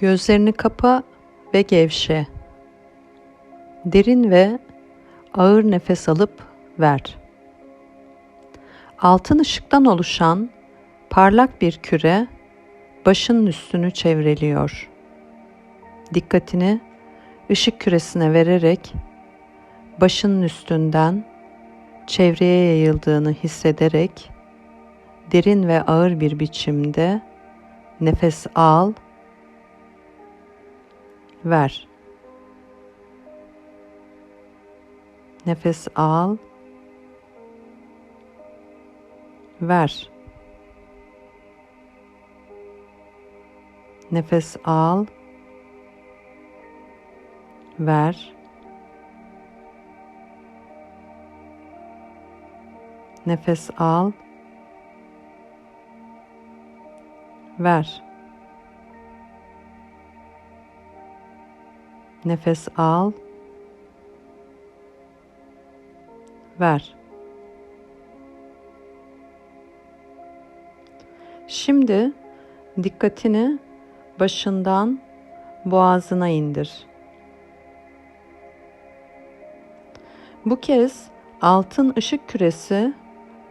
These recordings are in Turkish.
Gözlerini kapa ve gevşe. Derin ve ağır nefes alıp ver. Altın ışıktan oluşan parlak bir küre başının üstünü çevreliyor. Dikkatini ışık küresine vererek başının üstünden çevreye yayıldığını hissederek derin ve ağır bir biçimde nefes al ver. Nefes al ver. Nefes al ver. Nefes al ver. Nefes al. Ver. Şimdi dikkatini başından boğazına indir. Bu kez altın ışık küresi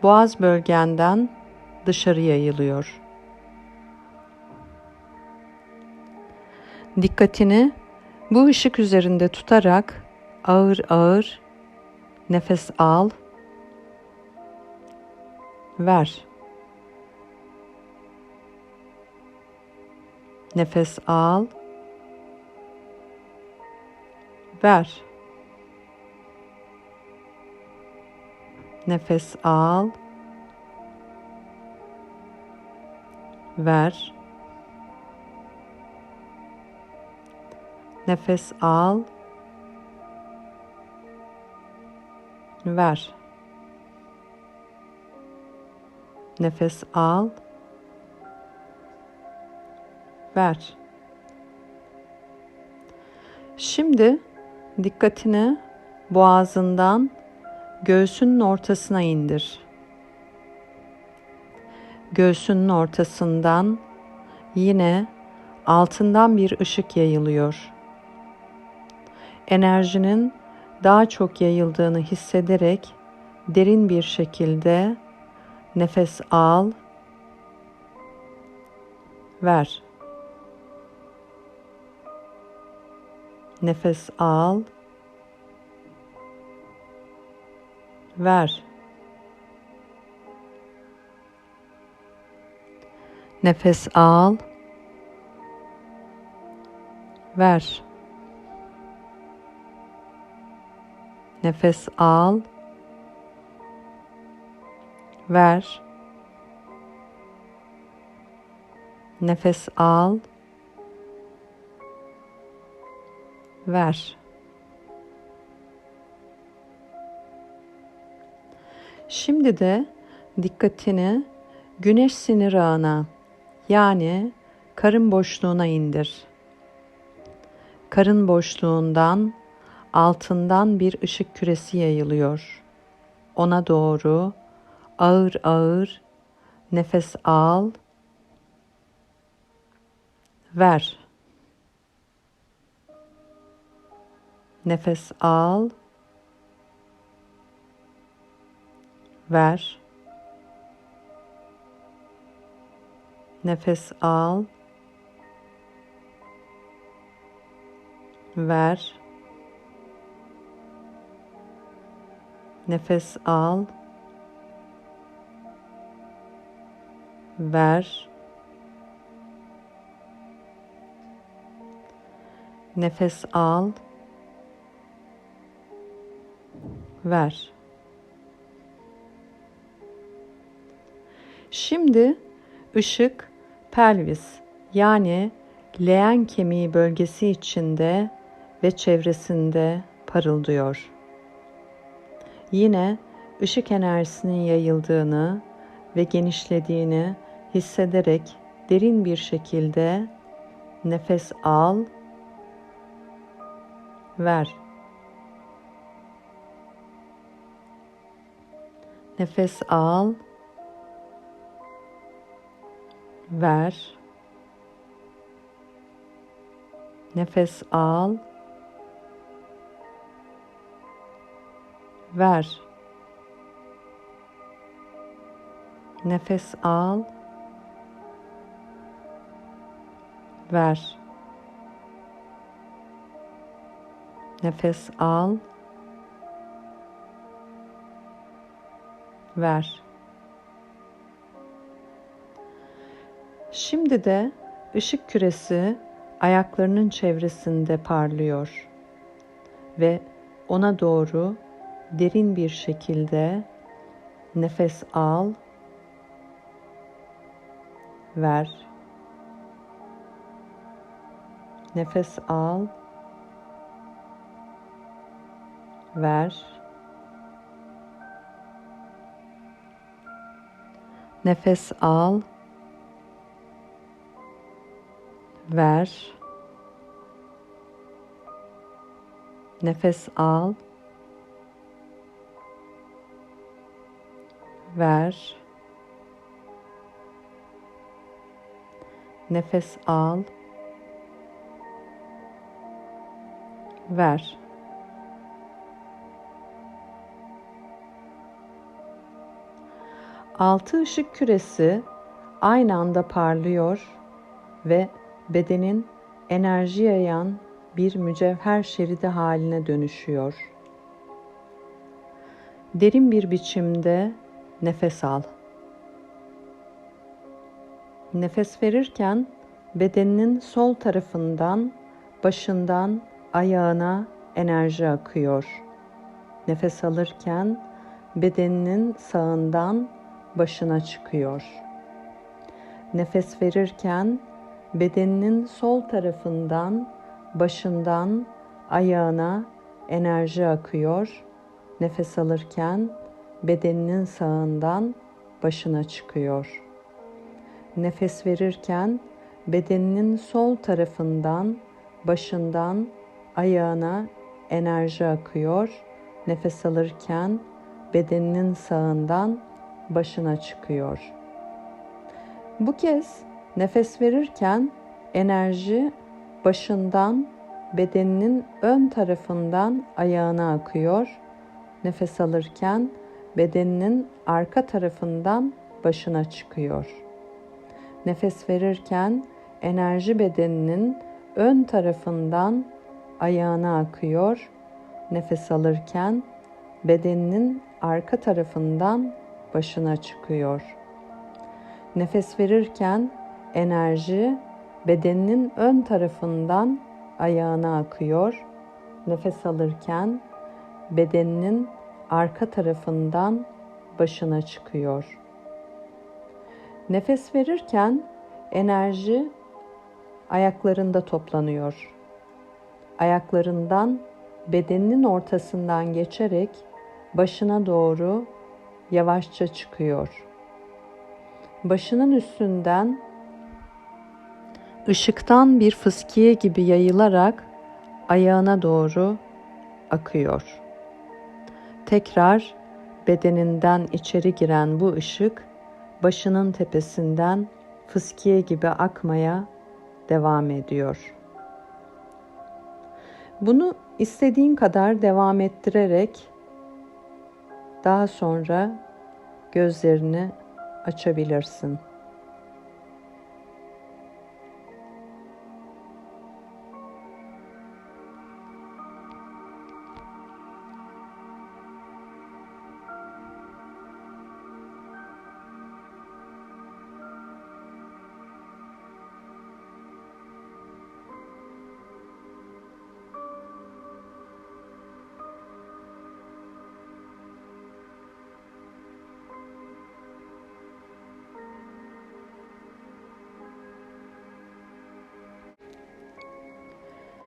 boğaz bölgenden dışarı yayılıyor. Dikkatini bu ışık üzerinde tutarak ağır ağır nefes al, ver. Nefes al, ver. Nefes al, ver. Nefes al. Ver. Nefes al. Ver. Şimdi dikkatini boğazından göğsünün ortasına indir. Göğsünün ortasından yine altından bir ışık yayılıyor enerjinin daha çok yayıldığını hissederek derin bir şekilde nefes al, ver. Nefes al, ver. Nefes al, ver. Nefes al. Ver. Nefes al. Ver. Şimdi de dikkatini güneş sinir ağına yani karın boşluğuna indir. Karın boşluğundan altından bir ışık küresi yayılıyor. Ona doğru ağır ağır nefes al, ver. Nefes al, ver. Nefes al, ver. Nefes al. Ver. Nefes al. Ver. Şimdi ışık pelvis yani leğen kemiği bölgesi içinde ve çevresinde parıldıyor yine ışık enerjisinin yayıldığını ve genişlediğini hissederek derin bir şekilde nefes al, ver. Nefes al, ver. Nefes al. Ver. Nefes al. Ver. Nefes al. Ver. Şimdi de ışık küresi ayaklarının çevresinde parlıyor ve ona doğru derin bir şekilde nefes al, ver. Nefes al, ver. Nefes al, ver. Nefes al. Ver. Nefes al. Ver. Altı ışık küresi aynı anda parlıyor ve bedenin enerji yayan bir mücevher şeridi haline dönüşüyor. Derin bir biçimde nefes al. Nefes verirken bedeninin sol tarafından, başından ayağına enerji akıyor. Nefes alırken bedeninin sağından başına çıkıyor. Nefes verirken bedeninin sol tarafından, başından ayağına enerji akıyor. Nefes alırken bedeninin sağından başına çıkıyor. Nefes verirken bedeninin sol tarafından, başından ayağına enerji akıyor. Nefes alırken bedeninin sağından başına çıkıyor. Bu kez nefes verirken enerji başından bedeninin ön tarafından ayağına akıyor. Nefes alırken bedeninin arka tarafından başına çıkıyor. Nefes verirken enerji bedeninin ön tarafından ayağına akıyor. Nefes alırken bedeninin arka tarafından başına çıkıyor. Nefes verirken enerji bedeninin ön tarafından ayağına akıyor. Nefes alırken bedeninin arka tarafından başına çıkıyor. Nefes verirken enerji ayaklarında toplanıyor. Ayaklarından bedeninin ortasından geçerek başına doğru yavaşça çıkıyor. Başının üstünden ışıktan bir fıskiye gibi yayılarak ayağına doğru akıyor. Tekrar bedeninden içeri giren bu ışık başının tepesinden fıskiye gibi akmaya devam ediyor. Bunu istediğin kadar devam ettirerek daha sonra gözlerini açabilirsin.